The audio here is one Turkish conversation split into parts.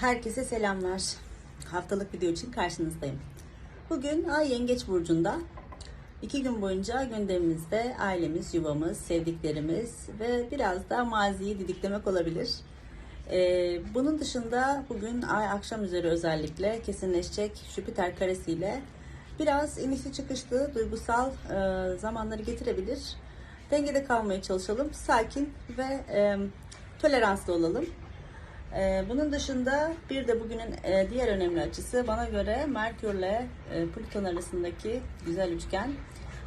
Herkese selamlar. Haftalık video için karşınızdayım. Bugün Ay Yengeç Burcu'nda iki gün boyunca gündemimizde ailemiz, yuvamız, sevdiklerimiz ve biraz da maziyi didiklemek olabilir. Ee, bunun dışında bugün Ay akşam üzeri özellikle kesinleşecek Jüpiter karesiyle biraz inişli çıkışlı duygusal e, zamanları getirebilir. Dengede kalmaya çalışalım. Sakin ve e, toleranslı olalım. Ee, bunun dışında bir de bugünün e, diğer önemli açısı bana göre Merkürle e, Plüton arasındaki güzel üçgen.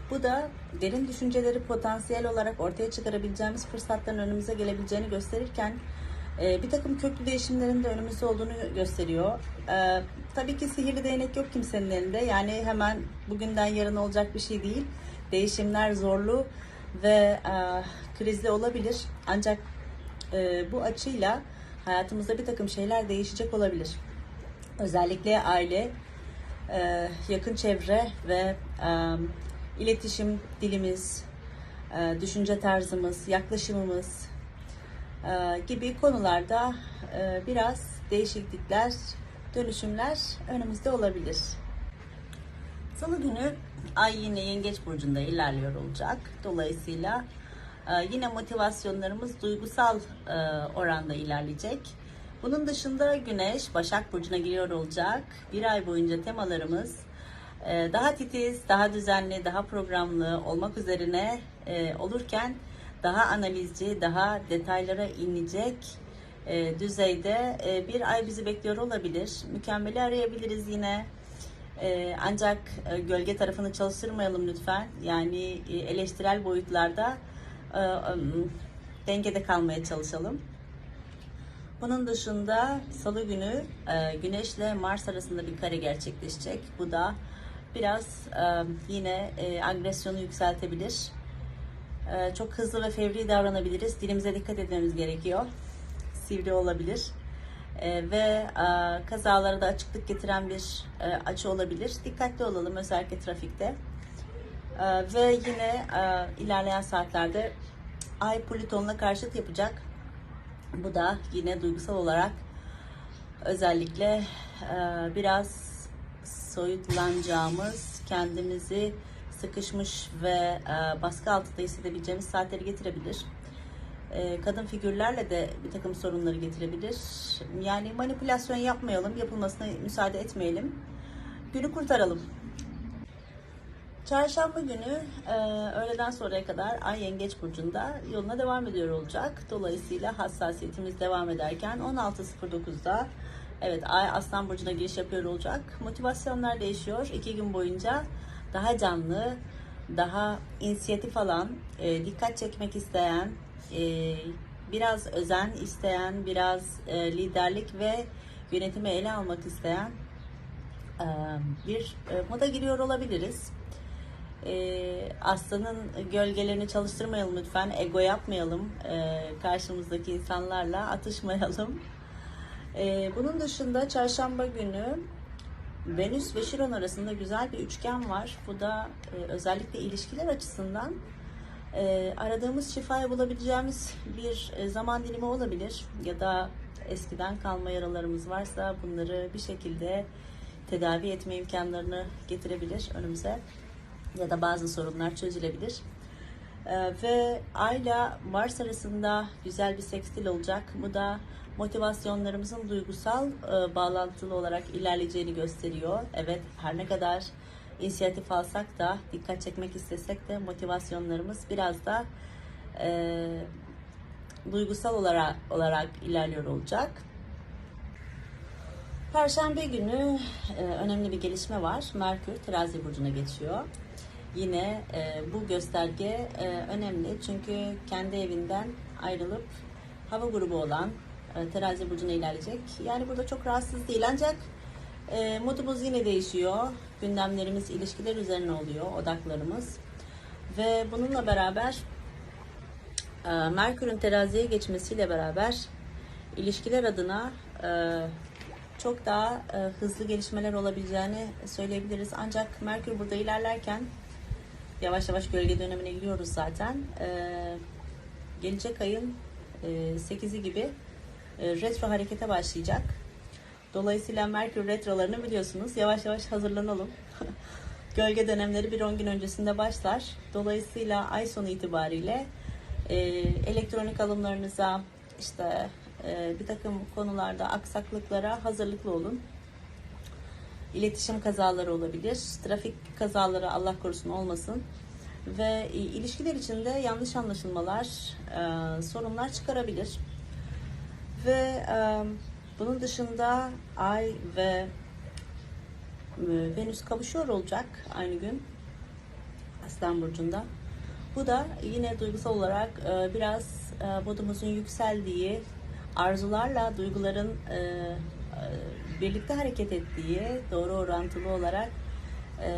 Bu da derin düşünceleri potansiyel olarak ortaya çıkarabileceğimiz fırsatların önümüze gelebileceğini gösterirken e, bir takım köklü değişimlerin de önümüzde olduğunu gösteriyor. Tabii ki sihirli değnek yok kimsenin elinde. Yani hemen bugünden yarın olacak bir şey değil. Değişimler zorlu ve krizli olabilir. Ancak bu açıyla hayatımızda bir takım şeyler değişecek olabilir. Özellikle aile, e, yakın çevre ve e, iletişim dilimiz, e, düşünce tarzımız, yaklaşımımız gibi konularda biraz değişiklikler, dönüşümler önümüzde olabilir. Salı günü Ay yine Yengeç Burcu'nda ilerliyor olacak. Dolayısıyla ee, yine motivasyonlarımız duygusal e, oranda ilerleyecek. Bunun dışında Güneş Başak Burcu'na giriyor olacak. Bir ay boyunca temalarımız e, daha titiz, daha düzenli, daha programlı olmak üzerine e, olurken daha analizci, daha detaylara inecek düzeyde bir ay bizi bekliyor olabilir. Mükemmeli arayabiliriz yine. ancak gölge tarafını çalıştırmayalım lütfen. Yani eleştirel boyutlarda dengede kalmaya çalışalım. Bunun dışında salı günü e, Güneş ile Mars arasında bir kare gerçekleşecek. Bu da biraz e, yine agresyonu yükseltebilir. çok hızlı ve fevri davranabiliriz. Dilimize dikkat etmemiz gerekiyor. Sivri olabilir. ve kazalara da açıklık getiren bir açı olabilir. Dikkatli olalım özellikle trafikte. Ee, ve yine e, ilerleyen saatlerde Ay Plüton'la karşıt yapacak. Bu da yine duygusal olarak özellikle e, biraz soyutlanacağımız, kendimizi sıkışmış ve e, baskı altında hissedebileceğimiz saatleri getirebilir. E, kadın figürlerle de bir takım sorunları getirebilir. Yani manipülasyon yapmayalım, yapılmasına müsaade etmeyelim. Günü kurtaralım. Çarşamba günü e, öğleden sonraya kadar Ay Yengeç Burcu'nda yoluna devam ediyor olacak. Dolayısıyla hassasiyetimiz devam ederken 16.09'da evet Ay Aslan Burcu'na giriş yapıyor olacak. Motivasyonlar değişiyor. iki gün boyunca daha canlı, daha inisiyatif alan, e, dikkat çekmek isteyen, e, biraz özen isteyen, biraz e, liderlik ve yönetimi ele almak isteyen e, bir e, moda giriyor olabiliriz e, aslanın gölgelerini çalıştırmayalım lütfen. Ego yapmayalım. E, karşımızdaki insanlarla atışmayalım. E, bunun dışında çarşamba günü Venüs ve Şiron arasında güzel bir üçgen var. Bu da e, özellikle ilişkiler açısından e, aradığımız şifayı bulabileceğimiz bir e, zaman dilimi olabilir. Ya da eskiden kalma yaralarımız varsa bunları bir şekilde tedavi etme imkanlarını getirebilir önümüze ya da bazı sorunlar çözülebilir. Ee, ve Ayla Mars arasında güzel bir sekstil olacak. Bu da motivasyonlarımızın duygusal e, bağlantılı olarak ilerleyeceğini gösteriyor. Evet her ne kadar inisiyatif alsak da dikkat çekmek istesek de motivasyonlarımız biraz da e, duygusal olarak olarak ilerliyor olacak. Perşembe günü e, önemli bir gelişme var. Merkür Terazi burcuna geçiyor. Yine e, bu gösterge e, önemli çünkü kendi evinden ayrılıp hava grubu olan e, terazi burcuna ilerleyecek. Yani burada çok rahatsız değil ancak e, modumuz yine değişiyor. Gündemlerimiz ilişkiler üzerine oluyor, odaklarımız. Ve bununla beraber e, Merkür'ün teraziye geçmesiyle beraber ilişkiler adına e, çok daha e, hızlı gelişmeler olabileceğini söyleyebiliriz. Ancak Merkür burada ilerlerken yavaş yavaş gölge dönemine giriyoruz zaten. Ee, gelecek ayın e, 8'i gibi e, retro harekete başlayacak. Dolayısıyla Merkür retrolarını biliyorsunuz. Yavaş yavaş hazırlanalım. Gölge dönemleri bir 10 gün öncesinde başlar. Dolayısıyla ay sonu itibariyle e, elektronik alımlarınıza işte e, bir takım konularda aksaklıklara hazırlıklı olun. İletişim kazaları olabilir. Trafik kazaları Allah korusun olmasın. Ve e, ilişkiler içinde yanlış anlaşılmalar, e, sorunlar çıkarabilir. Ve e, bunun dışında Ay ve e, Venüs kavuşuyor olacak aynı gün Aslan Burcu'nda. Bu da yine duygusal olarak e, biraz e, modumuzun yükseldiği, arzularla duyguların e, e, birlikte hareket ettiği, doğru orantılı olarak e,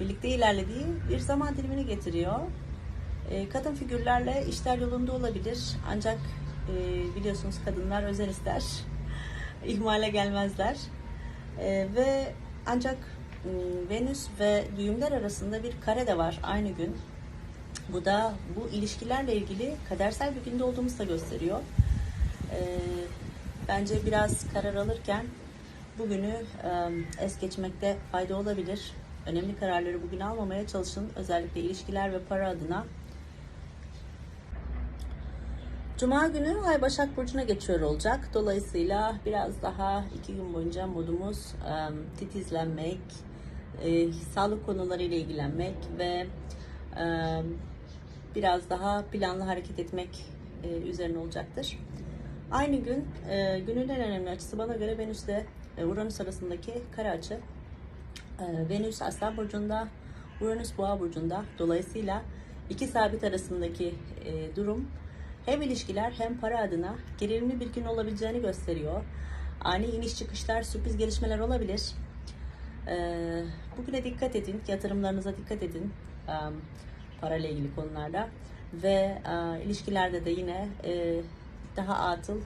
birlikte ilerlediği bir zaman dilimini getiriyor. E, kadın figürlerle işler yolunda olabilir ancak e, biliyorsunuz kadınlar özen ister, ihmale gelmezler E, ve ancak m, Venüs ve düğümler arasında bir kare de var aynı gün. Bu da bu ilişkilerle ilgili kadersel bir günde olduğumuzu da gösteriyor. E, bence biraz karar alırken bugünü e, es geçmekte fayda olabilir. Önemli kararları bugün almamaya çalışın. Özellikle ilişkiler ve para adına. Cuma günü Ay Başak Burcu'na geçiyor olacak. Dolayısıyla biraz daha iki gün boyunca modumuz titizlenmek, e, sağlık konularıyla ilgilenmek ve biraz daha planlı hareket etmek e, üzerine olacaktır. Aynı gün e, günün en önemli açısı bana göre Venüs ile e, Uranüs arasındaki kare açı. E, Venüs Aslan Burcu'nda, Uranüs Boğa Burcu'nda. Dolayısıyla iki sabit arasındaki e, durum hem ilişkiler hem para adına gerilimli bir gün olabileceğini gösteriyor. Ani iniş çıkışlar, sürpriz gelişmeler olabilir. E, bugüne dikkat edin, yatırımlarınıza dikkat edin e, parayla ilgili konularda. Ve e, ilişkilerde de yine e, daha atıl,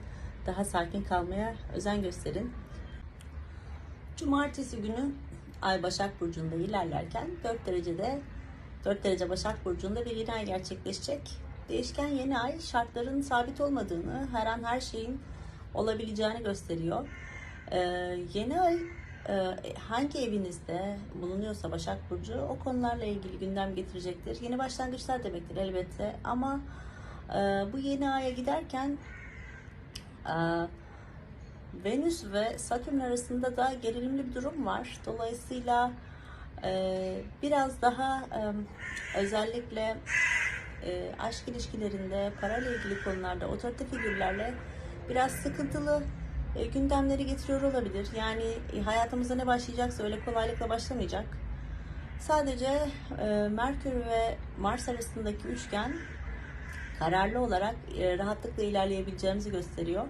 daha sakin kalmaya özen gösterin. Cumartesi günü Ay Başak Burcu'nda ilerlerken 4 derecede 4 derece Başak Burcu'nda bir yeni ay gerçekleşecek. Değişken yeni ay şartların sabit olmadığını, her an her şeyin olabileceğini gösteriyor. Ee, yeni ay e, hangi evinizde bulunuyorsa Başak Burcu o konularla ilgili gündem getirecektir. Yeni başlangıçlar demektir elbette ama e, bu yeni aya giderken Venüs ve Satürn arasında da gerilimli bir durum var. Dolayısıyla e, biraz daha e, özellikle e, aşk ilişkilerinde, parayla ilgili konularda otorite figürlerle biraz sıkıntılı gündemleri getiriyor olabilir. Yani hayatımızda ne başlayacaksa öyle kolaylıkla başlamayacak. Sadece Merkür ve Mars arasındaki üçgen kararlı olarak e, rahatlıkla ilerleyebileceğimizi gösteriyor.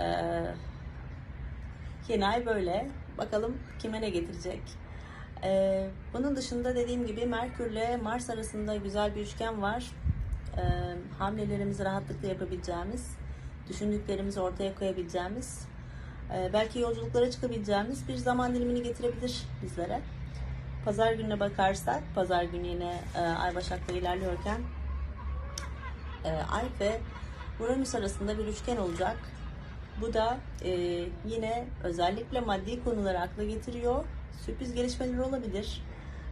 Ee, yeni ay böyle. Bakalım kime ne getirecek. Ee, bunun dışında dediğim gibi Merkür ile Mars arasında güzel bir üçgen var. Ee, hamlelerimizi rahatlıkla yapabileceğimiz, düşündüklerimizi ortaya koyabileceğimiz, e, belki yolculuklara çıkabileceğimiz bir zaman dilimini getirebilir bizlere. Pazar gününe bakarsak, pazar günü yine e, Ay Başak'ta ilerliyorken e, Ay ve Uranüs arasında bir üçgen olacak. Bu da e, yine özellikle maddi konuları akla getiriyor. Sürpriz gelişmeler olabilir.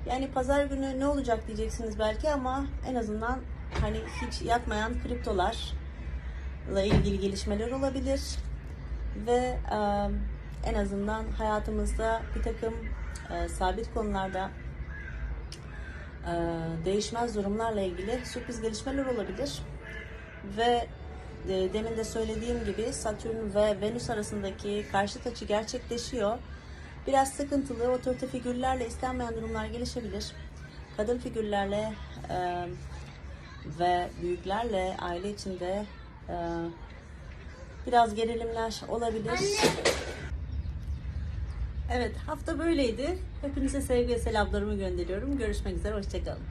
Yani pazar günü ne olacak diyeceksiniz belki ama en azından hani hiç yatmayan kriptolarla ilgili gelişmeler olabilir. Ve e, en azından hayatımızda bir takım e, sabit konularda e, değişmez durumlarla ilgili sürpriz gelişmeler olabilir. Ve e, demin de söylediğim gibi Satürn ve Venüs arasındaki karşıt açı gerçekleşiyor. Biraz sıkıntılı, otorite figürlerle istenmeyen durumlar gelişebilir. Kadın figürlerle e, ve büyüklerle aile içinde e, biraz gerilimler olabilir. Evet, hafta böyleydi. Hepinize sevgi ve selamlarımı gönderiyorum. Görüşmek üzere, hoşçakalın.